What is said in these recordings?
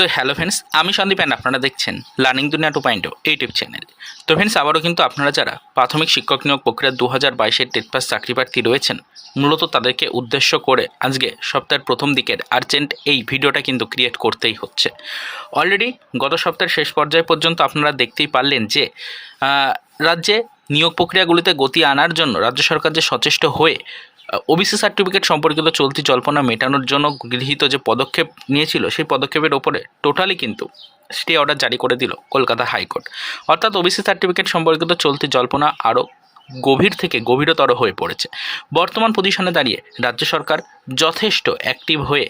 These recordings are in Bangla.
তো হ্যালো ফ্রেন্ডস আমি সন্দীপ অ্যান্ড আপনারা দেখছেন learning Duniya two point YouTube channel তো ফ্রেন্ডস আবারও কিন্তু আপনারা যারা প্রাথমিক শিক্ষক নিয়োগ প্রক্রিয়া দু হাজার বাইশের টেট পাস চাকরি প্রার্থী রয়েছেন, মূলত তাদেরকে উদ্দেশ্য করে আজকে সপ্তাহের প্রথম দিকের আর্জেন্ট এই ভিডিওটা কিন্তু ক্রিয়েট করতেই হচ্ছে। অলরেডি গত সপ্তাহের শেষ পর্যায় পর্যন্ত আপনারা দেখতেই পারলেন যে রাজ্যে নিয়োগ প্রক্রিয়াগুলিতে গতি আনার জন্য রাজ্য সরকার যে সচেষ্ট হয়ে ওবিসি সার্টিফিকেট সম্পর্কিত চলতি জল্পনা মেটানোর জন্য গৃহীত যে পদক্ষেপ নিয়েছিল, সেই পদক্ষেপের ওপরে টোটালি কিন্তু স্টে অর্ডার জারি করে দিল কলকাতা হাইকোর্ট। অর্থাৎ ওবিসি সার্টিফিকেট সম্পর্কিত চলতি জল্পনা আরও গভীর থেকে গভীরতর হয়ে পড়েছে। বর্তমান পজিশনে দাঁড়িয়ে রাজ্য সরকার যথেষ্ট অ্যাক্টিভ হয়ে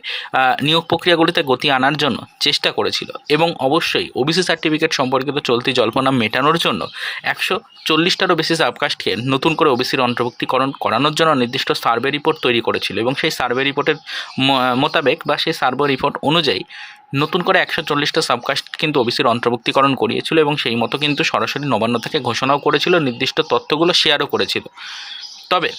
নিয়োগ প্রক্রিয়াগুলিতে গতি আনার জন্য চেষ্টা করেছিল এবং অবশ্যই ওবিসি সার্টিফিকেট সম্পর্কিত চলতি জল্পনা মেটানোর জন্য একশো চল্লিশটারও বেশি সাবকাস্টকে নতুন করে ওবিসির অন্তর্ভুক্তিকরণ করানোর জন্য নির্দিষ্ট সার্ভে রিপোর্ট তৈরি করেছিল এবং সেই সার্ভে রিপোর্টের মোতাবেক বা সেই সার্ভে রিপোর্ট অনুযায়ী নতুন করে একশো চল্লিশটা সাবকাস্ট কিন্তু ওবিসির অন্তর্ভুক্তিকরণ করিয়েছিল এবং সেই মতো কিন্তু সরাসরি নবান্ন থেকে ঘোষণাও করেছিল, নির্দিষ্ট তথ্যগুলো শেয়ারও করেছিল। তবে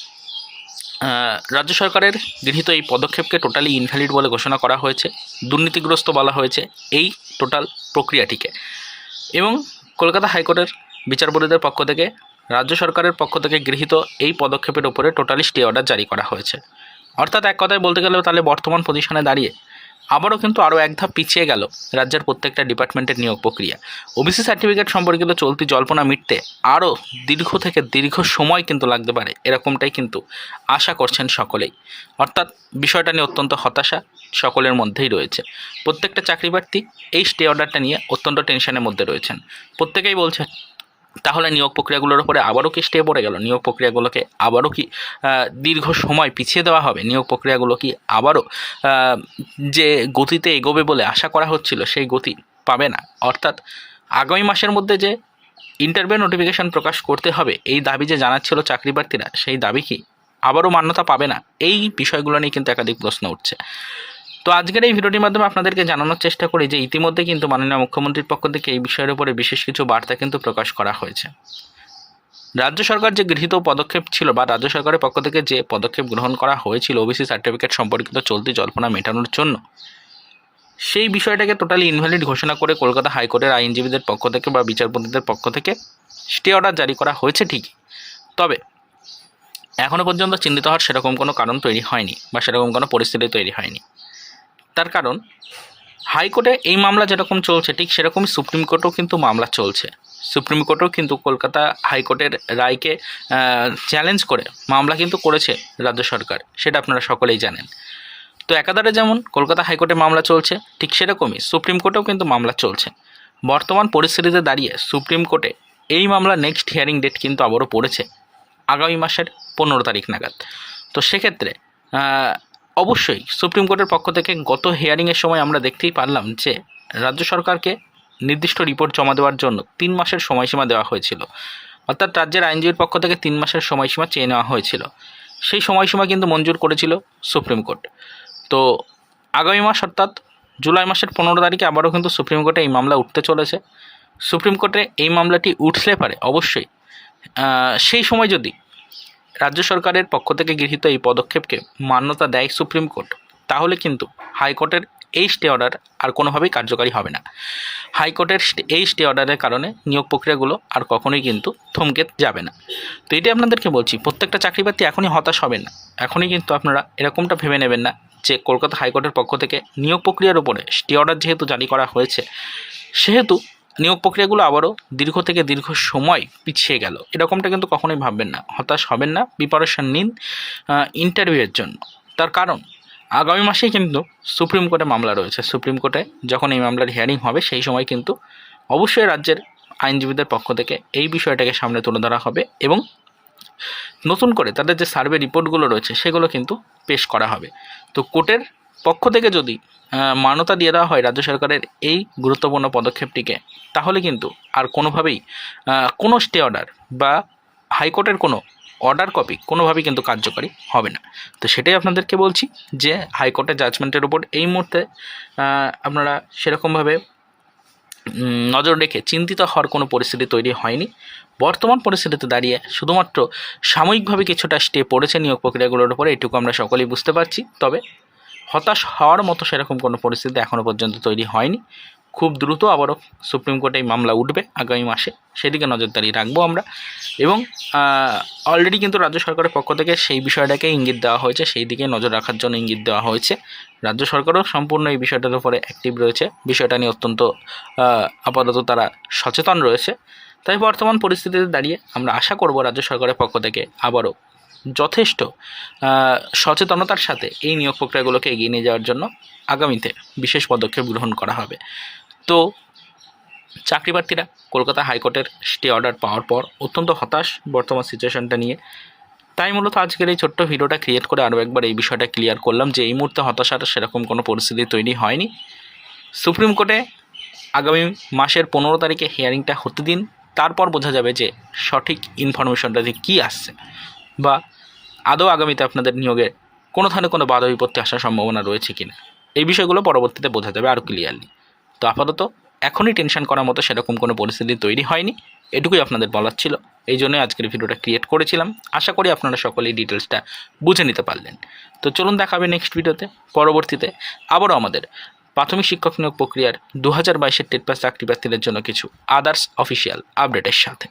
রাজ্য সরকারের গৃহীত এই পদক্ষেপকে টোটালি ইনভ্যালিড বলে ঘোষণা করা হয়েছে, দুর্নীতিগ্রস্ত বলা হয়েছে এই টোটাল প্রক্রিয়াটিকে। এবং কলকাতা হাইকোর্টের বিচারপতিদের পক্ষ থেকে, রাজ্য সরকারের পক্ষ থেকে গৃহীত এই পদক্ষেপের উপরে টোটালি স্টে অর্ডার জারি করা হয়েছে। অর্থাৎ এক কথায় বলতে গেলে তাহলে বর্তমান পজিশনে দাঁড়িয়ে আবারও কিন্তু আরও এক ধাপ পিছিয়ে গেল রাজ্যের প্রত্যেকটা ডিপার্টমেন্টের নিয়োগ প্রক্রিয়া। ওবিসি সার্টিফিকেট সম্পর্কিত চলতি জল্পনা মিটতে আরও দীর্ঘ থেকে দীর্ঘ সময় কিন্তু লাগতে পারে, এরকমটাই কিন্তু আশা করছেন সকলেই। অর্থাৎ বিষয়টা নিয়ে অত্যন্ত হতাশা সকলের মধ্যেই রয়েছে। প্রত্যেকটা চাকরি প্রার্থী এই স্টে অর্ডারটা নিয়ে অত্যন্ত টেনশনের মধ্যে রয়েছেন। প্রত্যেকেই বলছেন তাহলে নিয়োগ প্রক্রিয়াগুলোর উপরে আবারও কি স্টে পড়ে গেল? নিয়োগ প্রক্রিয়াগুলোকে আবারও কি দীর্ঘ সময় পিছিয়ে দেওয়া হবে? নিয়োগ প্রক্রিয়াগুলো কি আবারও যে গতিতে এগোবে বলে আশা করা হচ্ছিল, সেই গতি পাবে না? অর্থাৎ আগামী মাসের মধ্যে যে ইন্টারভিউ নোটিফিকেশন প্রকাশ করতে হবে, এই দাবি যে জানাচ্ছিল চাকরি প্রার্থীরা সেই দাবি কি আবারও মান্যতা পাবে না? এই বিষয়গুলো নিয়ে কিন্তু একাধিক প্রশ্ন উঠছে। তো আজকের এই ভিডিওটির মাধ্যমে আপনাদেরকে জানানোর চেষ্টা করি যে ইতিমধ্যে কিন্তু মাননীয় মুখ্যমন্ত্রীর পক্ষ থেকে এই বিষয়ের উপরে বিশেষ কিছু বার্তা কিন্তু প্রকাশ করা হয়েছে। রাজ্য সরকার যে গৃহীত পদক্ষেপ ছিল বা রাজ্য সরকারের পক্ষ থেকে যে পদক্ষেপ গ্রহণ করা হয়েছিল ওবিসি সার্টিফিকেট সম্পর্কিত চলতি জল্পনা মেটানোর জন্য, সেই বিষয়টাকে টোটালি ইনভ্যালিড ঘোষণা করে কলকাতা হাইকোর্টের আইনজীবীদের পক্ষ থেকে বা বিচারপতিদের পক্ষ থেকে স্টে অর্ডার জারি করা হয়েছে ঠিকই। তবে এখনও পর্যন্ত চিহ্নিত হওয়ার সেরকম কোনো কারণ তৈরি হয়নি বা সেরকম কোনো পরিস্থিতি তৈরি হয়নি। তার কারণ, হাইকোর্টে এই মামলা যেরকম চলছে, ঠিক সেরকমই সুপ্রিম কোর্টেও কিন্তু মামলা চলছে। সুপ্রিম কোর্টেও কিন্তু কলকাতা হাইকোর্টের রায়কে চ্যালেঞ্জ করে মামলা কিন্তু করেছে রাজ্য সরকার, সেটা আপনারা সকলেই জানেন। তো একাধারে যেমন কলকাতা হাইকোর্টে মামলা চলছে, ঠিক সেরকমই সুপ্রিম কোর্টেও কিন্তু মামলা চলছে। বর্তমান পরিস্থিতিতে দাঁড়িয়ে সুপ্রিম কোর্টে এই মামলা নেক্সট হিয়ারিং ডেট কিন্তু আবারও পড়েছে, আগামী মাসের পনেরো তারিখ নাগাদ। তো সেক্ষেত্রে অবশ্যই সুপ্রিম কোর্টের পক্ষ থেকে গত হিয়ারিংয়ের সময় আমরা দেখতেই পারলাম যে রাজ্য সরকারকে নির্দিষ্ট রিপোর্ট জমা দেওয়ার জন্য তিন মাসের সময়সীমা দেওয়া হয়েছিল। অর্থাৎ রাজ্যের আইনজীবীর পক্ষ থেকে তিন মাসের সময়সীমা চেয়ে নেওয়া হয়েছিল। সেই সময়সীমা কিন্তু মঞ্জুর করেছিল সুপ্রিম কোর্ট তো আগামী মাস অর্থাৎ জুলাই মাসের পনেরো তারিখে আবারও কিন্তু সুপ্রিম কোর্টে এই মামলা উঠতে চলেছে। সুপ্রিম কোর্টে এই মামলাটি উঠলে পারে অবশ্যই। সেই সময় যদি রাজ্য সরকারের পক্ষ থেকে গৃহীত এই পদক্ষেপকে মান্যতা দেয় সুপ্রিম কোর্ট। তাহলে কিন্তু হাইকোর্টের এই স্টে অর্ডার আর কোনোভাবেই কার্যকারী হবে না। হাইকোর্টের এই স্টে অর্ডারের কারণে নিয়োগ প্রক্রিয়াগুলো আর কখনোই কিন্তু থমকে যাবে না। তো এটাই আপনাদেরকে বলছি, প্রত্যেকটা চাকরি প্রার্থী এখনই হতাশ হবেন না। এখনই কিন্তু আপনারা এরকমটা ভেবে নেবেন না যে কলকাতা হাইকোর্টের পক্ষ থেকে নিয়োগ প্রক্রিয়ার উপরে স্টে অর্ডার যেহেতু জারি করা হয়েছে, সেহেতু নিয়োগ প্রক্রিয়াগুলো আবারও দীর্ঘ থেকে দীর্ঘ সময় পিছিয়ে গেল। এরকমটা কিন্তু কখনোই ভাববেন না, হতাশ হবেন না, প্রিপারেশন নিন ইন্টারভিউয়ের জন্য। তার কারণ, আগামী মাসেই কিন্তু সুপ্রিম কোর্টে মামলা রয়েছে। সুপ্রিম কোর্টে যখন এই মামলার হিয়ারিং হবে, সেই সময় কিন্তু অবশ্যই রাজ্যের আইনজীবীদের পক্ষ থেকে এই বিষয়টাকে সামনে তুলে ধরা হবে এবং নতুন করে তাদের যে সার্ভে রিপোর্টগুলো রয়েছে, সেগুলো কিন্তু পেশ করা হবে। তো কোর্টের পক্ষ থেকে যদি মান্যতা দিয়ে দেওয়া হয় রাজ্য সরকারের এই গুরুত্বপূর্ণ পদক্ষেপটিকে, তাহলে কিন্তু আর কোনোভাবেই কোনো স্টে অর্ডার বা হাইকোর্টের কোনো অর্ডার কপি কোনোভাবেই কিন্তু কার্যকরী হবে না। তো সেটাই আপনাদেরকে বলছি যে, হাইকোর্টের জাজমেন্টের উপর এই মুহূর্তে আপনারা সেরকমভাবে নজর রেখে চিন্তিত হওয়ার কোনো পরিস্থিতি তৈরি হয়নি। বর্তমান পরিস্থিতিতে দাঁড়িয়ে শুধুমাত্র সাময়িকভাবে কিছুটা স্টে পড়েছে নিয়োগ প্রক্রিয়াগুলোর উপরে, এটুকু আমরা সকলেই বুঝতে পারছি। তবে হতাশ হওয়ার মতো সেরকম কোনো পরিস্থিতি এখনও পর্যন্ত তৈরি হয়নি। খুব দ্রুত আবারও সুপ্রিম কোর্টে এই মামলা উঠবে আগামী মাসে। সেদিকে নজরদারি রাখব আমরা। এবং অলরেডি কিন্তু রাজ্য সরকারের পক্ষ থেকে সেই বিষয়টাকে ইঙ্গিত দেওয়া হয়েছে। সেই দিকে নজর রাখার জন্য ইঙ্গিত দেওয়া হয়েছে। রাজ্য সরকারও সম্পূর্ণ এই বিষয়টার উপরে অ্যাক্টিভ রয়েছে। বিষয়টা নিয়ে অত্যন্ত আপাতত তারা সচেতন রয়েছে। তাই বর্তমান পরিস্থিতিতে দাঁড়িয়ে আমরা আশা করব রাজ্য সরকারের পক্ষ থেকে আবারও যথেষ্ট সচেতনতার সাথে এই নিয়োগ প্রক্রিয়াগুলোকে এগিয়ে নিয়ে যাওয়ার জন্য আগামীতে বিশেষ পদক্ষেপ গ্রহণ করা হবে। তো চাকরি প্রার্থীরা কলকাতা হাইকোর্টের স্টে অর্ডার পাওয়ার পর অত্যন্ত হতাশ বর্তমান সিচুয়েশনটা নিয়ে। তাই মূলত আজকের এই ছোট্ট ভিডিওটা ক্রিয়েট করে আরও একবার এই বিষয়টা ক্লিয়ার করলাম যে এই মুহূর্তে হতাশার সেরকম কোনো পরিস্থিতি তৈরি হয়নি। সুপ্রিম কোর্টে আগামী মাসের পনেরো তারিখে হিয়ারিংটা হতে দিন। তারপর বোঝা যাবে যে সঠিক ইনফরমেশনটা যে কী আসছে। বা আদৌ আগামীতে আপনাদের নিয়োগে কোনো ধরনের কোনো বাধা বিপত্তি আসার সম্ভাবনা রয়েছে কিনা? এই বিষয়গুলো পরবর্তীতে বোঝা যাবে আরও ক্লিয়ারলি তো আপাতত এখনই টেনশন করার মতো সেরকম কোনো পরিস্থিতি তৈরি হয়নি। এটুকুই আপনাদের বলার ছিল। এই জন্যই আজকের ভিডিওটা ক্রিয়েট করেছিলাম। আশা করি আপনারা সকলেই ডিটেলসটা বুঝে নিতে পারলেন। তো চলুন দেখাবে নেক্সট ভিডিওতে পরবর্তীতে আবারও আমাদের প্রাথমিক শিক্ষক নিয়োগ প্রক্রিয়ার দু হাজার বাইশের টেট পাস চাকরি প্রার্থীদের জন্য কিছু আদার্স অফিসিয়াল আপডেটের সাথে।